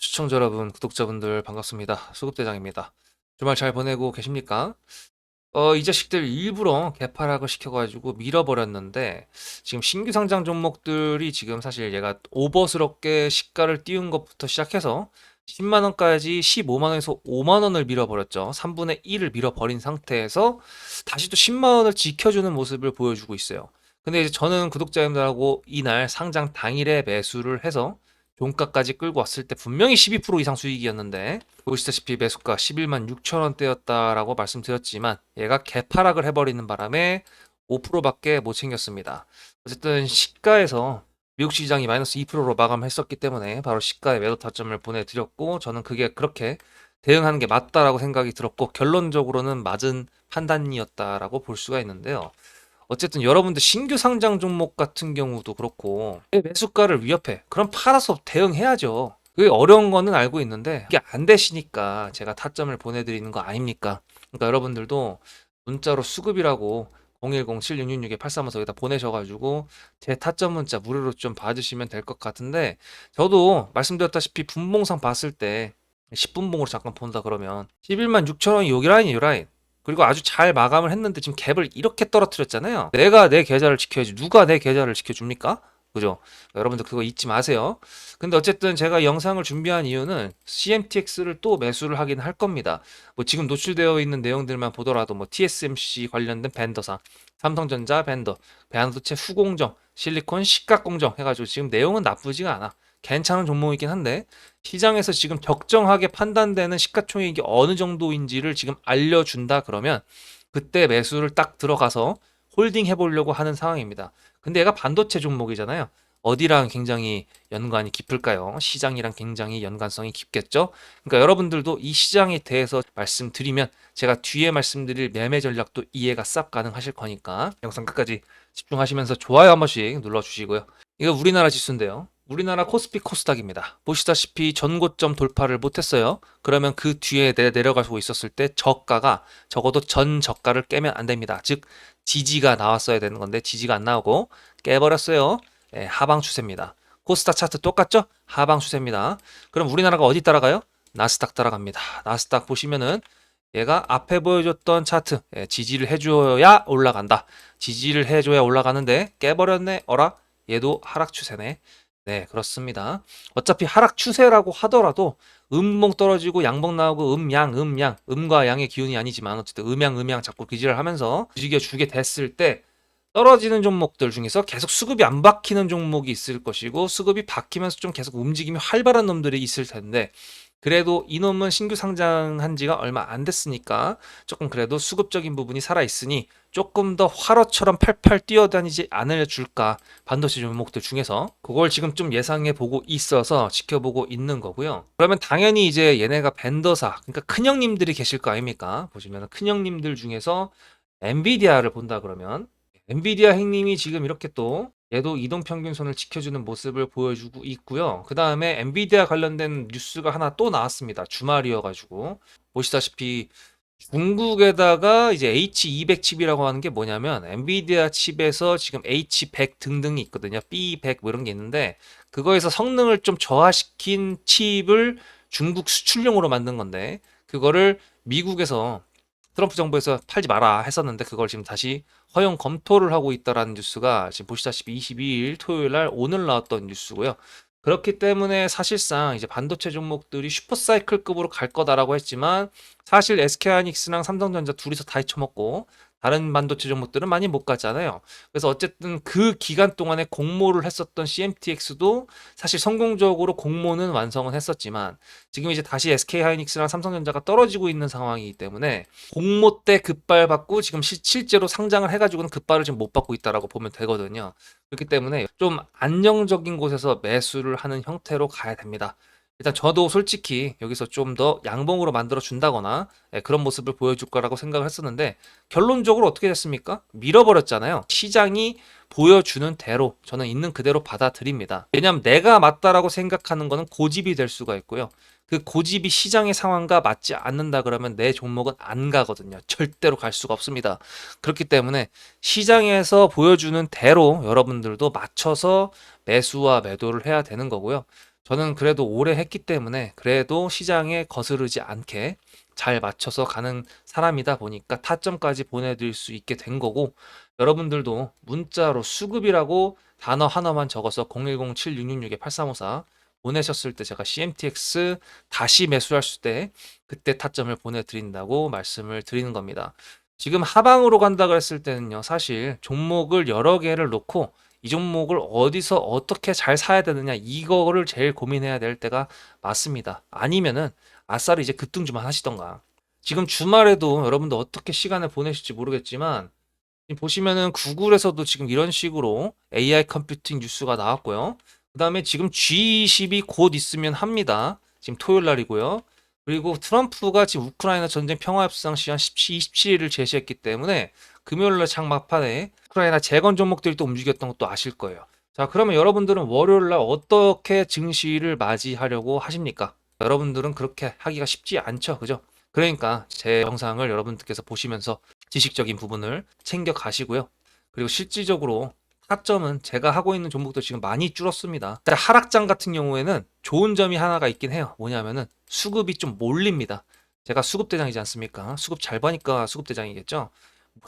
시청자 여러분, 구독자분들 반갑습니다. 수급대장입니다. 주말 잘 보내고 계십니까? 어, 이 자식들 일부러 개파락을 시켜가지고 밀어버렸는데, 지금 신규 상장 종목들이 지금 사실 얘가 오버스럽게 시가를 띄운 것부터 시작해서 10만원까지 15만원에서 5만원을 밀어버렸죠. 3분의 1을 밀어버린 상태에서 다시 또 10만원을 지켜주는 모습을 보여주고 있어요. 근데 이제 저는 구독자님들하고 이날 상장 당일에 매수를 해서 종가까지 끌고 왔을 때 분명히 12% 이상 수익이었는데 보시다시피 매수가 11만 6천 원대였다라고 말씀드렸지만 얘가 개파락을 해버리는 바람에 5%밖에 못 챙겼습니다. 어쨌든 시가에서 미국 시장이 마이너스 2%로 마감했었기 때문에 바로 시가에 매도 타점을 보내드렸고 저는 그게 그렇게 대응하는 게 맞다라고 생각이 들었고 결론적으로는 맞은 판단이었다라고 볼 수가 있는데요. 어쨌든 여러분들 신규 상장 종목 같은 경우도 그렇고 내 매수가를 위협해. 그럼 팔아서 대응해야죠. 그게 어려운 거는 알고 있는데 이게 안 되시니까 제가 타점을 보내드리는 거 아닙니까? 그러니까 여러분들도 문자로 수급이라고 010-7666-8354 여기다 보내셔가지고 제 타점 문자 무료로 좀 봐주시면 될 것 같은데 저도 말씀드렸다시피 분봉상 봤을 때 10분봉으로 잠깐 본다 그러면 11만 6천 원이 여기 라인이 요 라인 그리고 아주 잘 마감을 했는데 지금 갭을 이렇게 떨어뜨렸잖아요. 내가 내 계좌를 지켜야지 누가 내 계좌를 지켜줍니까? 그죠? 여러분들 그거 잊지 마세요. 근데 어쨌든 제가 영상을 준비한 이유는 CMTX를 또 매수를 하긴 할 겁니다. 뭐 지금 노출되어 있는 내용들만 보더라도 뭐 TSMC 관련된 밴더사, 삼성전자 밴더, 반도체 후공정, 실리콘 식각공정 해가지고 지금 내용은 나쁘지가 않아. 괜찮은 종목이긴 한데 시장에서 지금 적정하게 판단되는 시가총액이 어느 정도인지를 지금 알려준다 그러면 그때 매수를 딱 들어가서 홀딩 해보려고 하는 상황입니다. 근데 얘가 반도체 종목이잖아요. 어디랑 굉장히 연관이 깊을까요? 시장이랑 굉장히 연관성이 깊겠죠? 그러니까 여러분들도 이 시장에 대해서 말씀드리면 제가 뒤에 말씀드릴 매매 전략도 이해가 싹 가능하실 거니까 영상 끝까지 집중하시면서 좋아요 한 번씩 눌러주시고요. 이거 우리나라 지수인데요. 우리나라 코스피 코스닥입니다. 보시다시피 전고점 돌파를 못했어요. 그러면 그 뒤에 내, 내려가고 있었을 때 저가가 적어도 전 저가를 깨면 안 됩니다. 즉 지지가 나왔어야 되는 건데 지지가 안 나오고 깨버렸어요. 예, 하방 추세입니다. 코스닥 차트 똑같죠? 하방 추세입니다. 그럼 우리나라가 어디 따라가요? 나스닥 따라갑니다. 나스닥 보시면은 얘가 앞에 보여줬던 차트 예, 지지를 해줘야 올라간다. 지지를 해줘야 올라가는데 깨버렸네. 어라? 얘도 하락 추세네. 네, 그렇습니다. 어차피 하락 추세라고 하더라도 음봉 떨어지고 양봉 나오고 음양 음양 음과 양의 기운이 아니지만 어쨌든 음양 음양 자꾸 기지를 하면서 움직여 주게 됐을 때 떨어지는 종목들 중에서 계속 수급이 안 박히는 종목이 있을 것이고 수급이 박히면서 좀 계속 움직임이 활발한 놈들이 있을 텐데 그래도 이놈은 신규 상장한 지가 얼마 안 됐으니까 조금 그래도 수급적인 부분이 살아 있으니 조금 더 화로처럼 팔팔 뛰어다니지 않을 줄까 반도체 종목들 중에서 그걸 지금 좀 예상해 보고 있어서 지켜보고 있는 거고요. 그러면 당연히 이제 얘네가 벤더사 그러니까 큰 형님들이 계실 거 아닙니까? 보시면 큰 형님들 중에서 엔비디아를 본다 그러면 엔비디아 형님이 지금 이렇게 또 얘도 이동 평균선을 지켜주는 모습을 보여주고 있고요. 그 다음에 엔비디아 관련된 뉴스가 하나 또 나왔습니다. 주말이어가지고 보시다시피 중국에다가 이제 H200 칩이라고 하는 게 뭐냐면 엔비디아 칩에서 지금 H100 등등이 있거든요. B100 뭐 이런 게 있는데 그거에서 성능을 좀 저하시킨 칩을 중국 수출용으로 만든 건데 그거를 미국에서 트럼프 정부에서 팔지 마라 했었는데 그걸 지금 다시 허용 검토를 하고 있다라는 뉴스가 지금 보시다시피 22일 토요일 날 오늘 나왔던 뉴스고요. 그렇기 때문에 사실상 이제 반도체 종목들이 슈퍼사이클급으로 갈 거다라고 했지만 사실 SK하이닉스랑 삼성전자 둘이서 다 헤쳐먹고 다른 반도체 종목들은 많이 못 가잖아요. 그래서 어쨌든 그 기간 동안에 공모를 했었던 CMTX도 사실 성공적으로 공모는 완성은 했었지만 지금 이제 다시 SK하이닉스랑 삼성전자가 떨어지고 있는 상황이기 때문에 공모 때 급발받고 지금 시- 실제로 상장을 해가지고는 급발을 지금 못 받고 있다라고 보면 되거든요. 그렇기 때문에 좀 안정적인 곳에서 매수를 하는 형태로 가야 됩니다. 일단 저도 솔직히 여기서 좀 더 양봉으로 만들어 준다거나 예, 그런 모습을 보여줄 거라고 생각을 했었는데 결론적으로 어떻게 됐습니까? 밀어버렸잖아요. 시장이 보여주는 대로 저는 있는 그대로 받아들입니다. 왜냐하면 내가 맞다라고 생각하는 거는 고집이 될 수가 있고요. 그 고집이 시장의 상황과 맞지 않는다 그러면 내 종목은 안 가거든요. 절대로 갈 수가 없습니다. 그렇기 때문에 시장에서 보여주는 대로 여러분들도 맞춰서 매수와 매도를 해야 되는 거고요. 저는 그래도 오래 했기 때문에 그래도 시장에 거스르지 않게 잘 맞춰서 가는 사람이다 보니까 타점까지 보내드릴 수 있게 된 거고 여러분들도 문자로 수급이라고 단어 하나만 적어서 010-7666-8354 보내셨을 때 제가 CMTX 다시 매수할 때 그때 타점을 보내드린다고 말씀을 드리는 겁니다. 지금 하방으로 간다 그랬을 때는요, 사실 종목을 여러 개를 놓고 이 종목을 어디서 어떻게 잘 사야 되느냐 이거를 제일 고민해야 될 때가 맞습니다. 아니면은 아싸리 이제 급등주만 하시던가. 지금 주말에도 여러분들 어떻게 시간을 보내실지 모르겠지만 보시면은 구글에서도 지금 이런 식으로 AI 컴퓨팅 뉴스가 나왔고요. 그 다음에 지금 G20이 곧 있으면 합니다. 지금 토요일 날이고요. 그리고 트럼프가 지금 우크라이나 전쟁 평화협상 시한 17, 27일을 제시했기 때문에 금요일 날 장 막판에 우크라이나 재건 종목들이 또 움직였던 것도 아실 거예요. 자, 그러면 여러분들은 월요일 날 어떻게 증시를 맞이하려고 하십니까? 여러분들은 그렇게 하기가 쉽지 않죠. 그죠? 그러니까 제 영상을 여러분들께서 보시면서 지식적인 부분을 챙겨 가시고요. 그리고 실질적으로 타점은 제가 하고 있는 종목도 지금 많이 줄었습니다. 하락장 같은 경우에는 좋은 점이 하나가 있긴 해요. 뭐냐면은 수급이 좀 몰립니다. 제가 수급 대장이지 않습니까? 수급 잘 버니까 수급 대장이겠죠.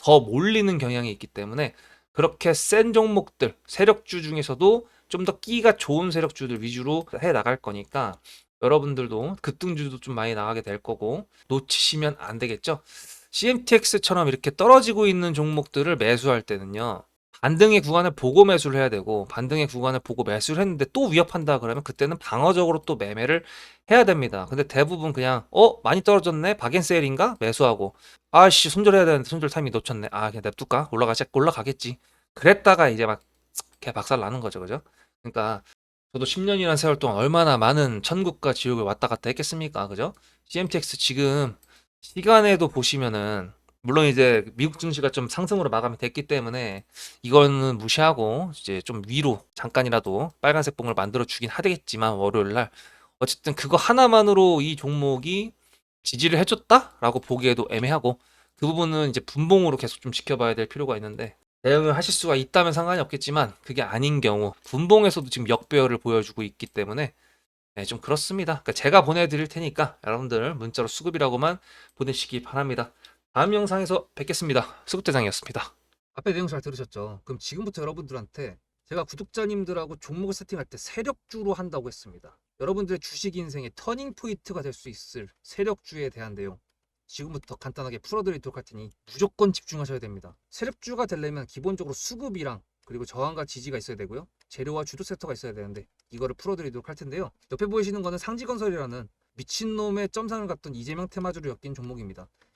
더 몰리는 경향이 있기 때문에 그렇게 센 종목들 세력주 중에서도 좀 더 끼가 좋은 세력주들 위주로 해 나갈 거니까 여러분들도 급등주도 좀 많이 나가게 될 거고 놓치시면 안 되겠죠. CMTX처럼 이렇게 떨어지고 있는 종목들을 매수할 때는요. 반등의 구간을 보고 매수를 해야 되고 반등의 구간을 보고 매수를 했는데 또 위협한다 그러면 그때는 방어적으로 또 매매를 해야 됩니다. 근데 대부분 그냥 어? 많이 떨어졌네? 박앤세일인가? 매수하고. 아씨 손절해야 되는데 손절 타이밍 놓쳤네. 아 그냥 냅둘까? 올라가자 올라가겠지. 그랬다가 이제 막 이렇게 박살 나는 거죠 그죠? 그러니까 저도 10년이라는 세월 동안 얼마나 많은 천국과 지옥을 왔다 갔다 했겠습니까? 그죠? CMTX 지금 시간에도 보시면은 물론 이제 미국 증시가 좀 상승으로 마감이 됐기 때문에 이거는 무시하고 이제 좀 위로 잠깐이라도 빨간색 봉을 만들어 주긴 하겠지만 월요일 날 어쨌든 그거 하나만으로 이 종목이 지지를 해줬다라고 보기에도 애매하고 그 부분은 이제 분봉으로 계속 좀 지켜봐야 될 필요가 있는데 대응을 하실 수가 있다면 상관이 없겠지만 그게 아닌 경우 분봉에서도 지금 역배열을 보여주고 있기 때문에 네, 좀 그렇습니다. 그러니까 제가 보내드릴 테니까 여러분들 문자로 수급이라고만 보내시기 바랍니다. 다음 영상에서 뵙겠습니다. 수급대장이었습니다. 앞에 내용 잘 들으셨죠? 그럼 지금부터 여러분들한테 제가 구독자님들하고 종목을 세팅할 때 세력주로 한다고 했습니다. 여러분들의 주식 인생의 터닝 포인트가 될 수 있을 세력주에 대한 내용 지금부터 간단하게 풀어드리도록 할 테니 무조건 집중하셔야 됩니다. 세력주가 되려면 기본적으로 수급이랑 그리고 저항과 지지가 있어야 되고요. 재료와 주도 섹터가 있어야 되는데 이거를 풀어드리도록 할 텐데요. 옆에 보이시는 거는 상지건설이라는 미친놈의 점상을 갖던 이재명 테마주를 엮인 종목입니다.